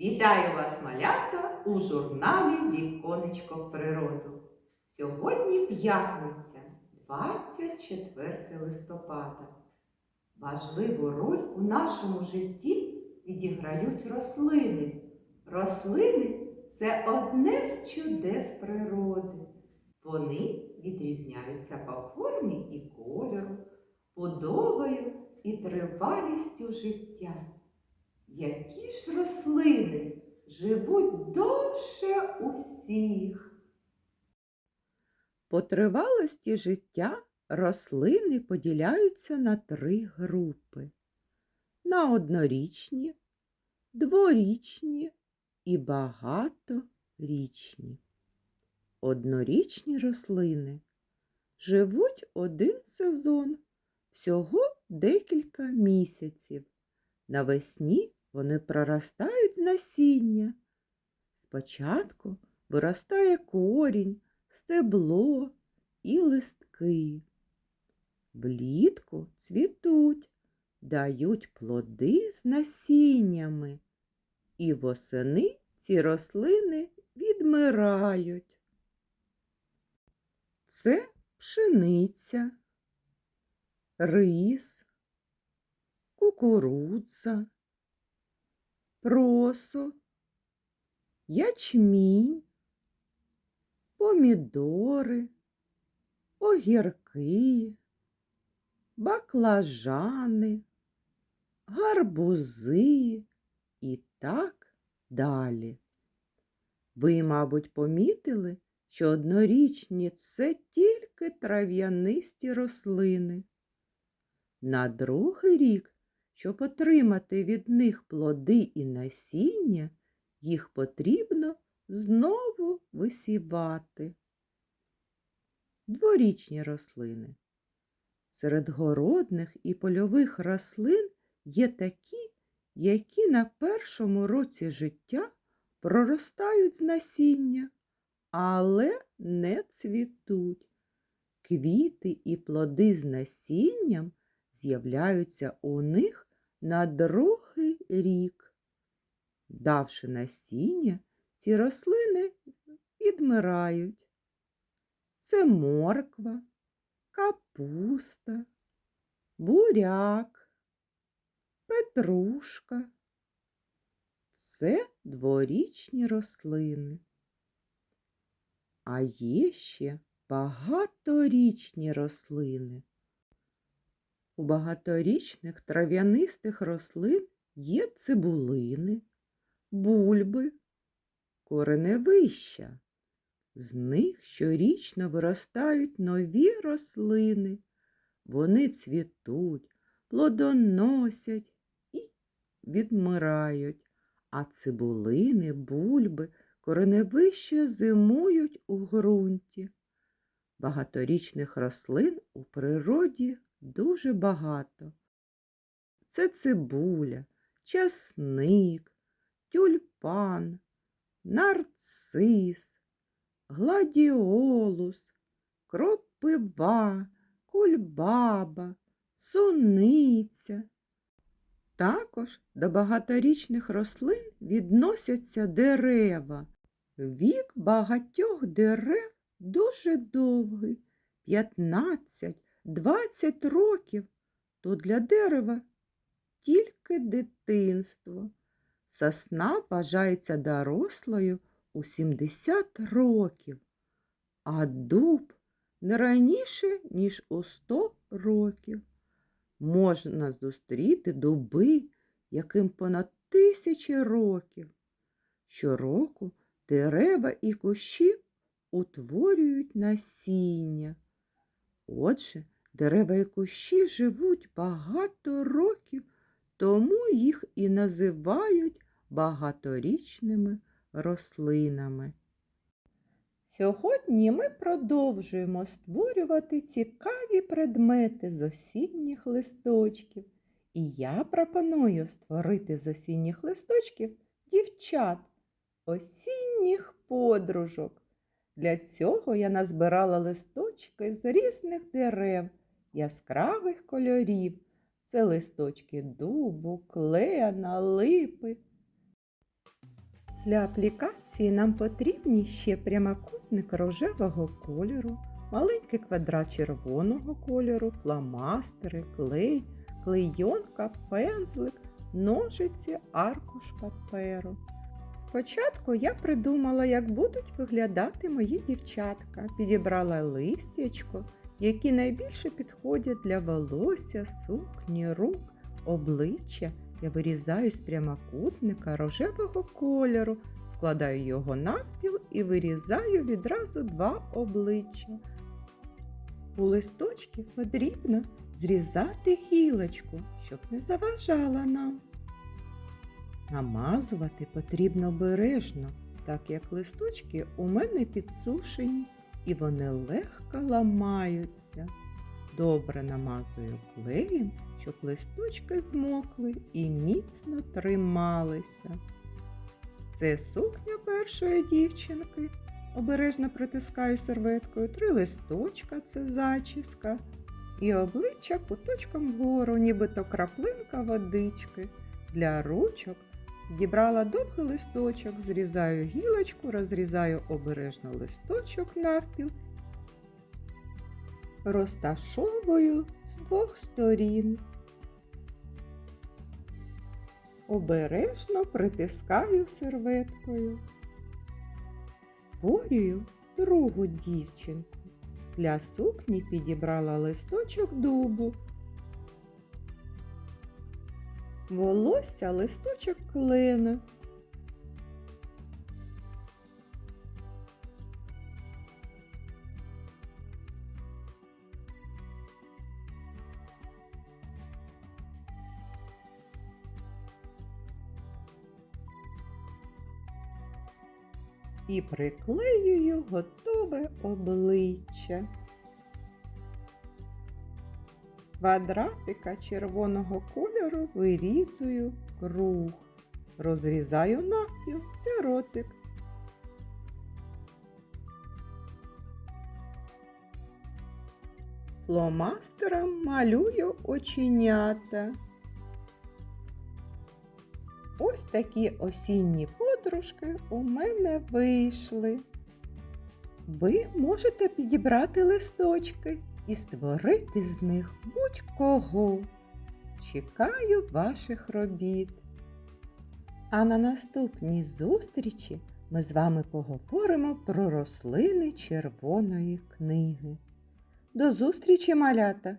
Вітаю вас, малята, у журналі Віконечко в природу. Сьогодні п'ятниця, 24 листопада. Важливу роль у нашому житті відіграють рослини. Рослини це одне з чудес природи. Вони відрізняються по формі і кольору, будовою і тривалістю життя. Які ж рослини живуть довше усіх? По тривалості життя рослини поділяються на три групи: на однорічні, дворічні і багаторічні. Однорічні рослини живуть один сезон, всього декілька місяців. Навесні вони проростають з насіння. Спочатку виростає корінь, стебло і листки. Влітку цвітуть, дають плоди з насіннями, і восени ці рослини відмирають. Це пшениця, рис, кукурудза, просо, ячмінь, помідори, огірки, баклажани, гарбузи і так далі. Ви, мабуть, помітили, що однорічні це тільки трав'янисті рослини. На другий рік, щоб отримати від них плоди і насіння, їх потрібно знову висівати. Дворічні рослини. Серед городних і польових рослин є такі, які на першому році життя проростають з насіння, але не цвітуть. Квіти і плоди з насінням з'являються у них на другий рік. Давши насіння, ці рослини відмирають. Це морква, капуста, буряк, петрушка. Це дворічні рослини. А є ще багаторічні рослини. У багаторічних трав'янистих рослин є цибулини, бульби, кореневища. З них щорічно виростають нові рослини. Вони цвітуть, плодоносять і відмирають, а цибулини, бульби, кореневища зимують у ґрунті. Багаторічних рослин у природі дуже багато. Це цибуля, часник, тюльпан, нарцис, гладіолус, кропива, кульбаба, суниця. Також до багаторічних рослин відносяться дерева. Вік багатьох дерев дуже довгий 15-20 років, то для дерева тільки дитинство. Сосна вважається дорослою у 70 років, а дуб не раніше, ніж у 100 років. Можна зустріти дуби, яким понад тисячі років. Щороку дерева і кущі утворюють насіння. Отже, дерева і кущі живуть багато років, тому їх і називають багаторічними рослинами. Сьогодні ми продовжуємо створювати цікаві предмети з осінніх листочків. І я пропоную створити з осінніх листочків дівчат, осінніх подружок. Для цього я назбирала листочки з різних дерев, яскравих кольорів. Це листочки дубу, клена, липи. Для аплікації нам потрібні ще прямокутник рожевого кольору, маленький квадрат червоного кольору, фломастери, клей, клейонка, пензлик, ножиці, аркуш паперу. Спочатку я придумала, як будуть виглядати мої дівчатка. Підібрала листячко, які найбільше підходять для волосся, сукні, рук, обличчя. Я вирізаю з прямокутника рожевого кольору, складаю його навпіл і вирізаю відразу два обличчя. У листочки потрібно зрізати гілочку, щоб не заважала нам. Намазувати потрібно обережно, так як листочки у мене підсушені і вони легко ламаються. Добре намазую клеєм, щоб листочки змокли і міцно трималися. Це сукня першої дівчинки. Обережно притискаю серветкою три листочка це зачіска, і обличчя куточком вгору, нібито краплинка водички. Для ручок підібрала довгий листочок, зрізаю гілочку, розрізаю обережно листочок навпіл розташовую з двох сторін. Обережно притискаю серветкою. Створюю другу дівчинку. Для сукні підібрала листочок дубу. Волосся листочок клена. і приклеюю готове обличчя. Квадратика червоного кольору вирізую круг, розрізаю навпіл, це ротик. Фломастером малюю оченята. Ось такі осінні подружки у мене вийшли. Ви можете підібрати листочки і створити з них будь-кого. Чекаю ваших робіт. А на наступній зустрічі ми з вами поговоримо про рослини червоної книги. До зустрічі, малята!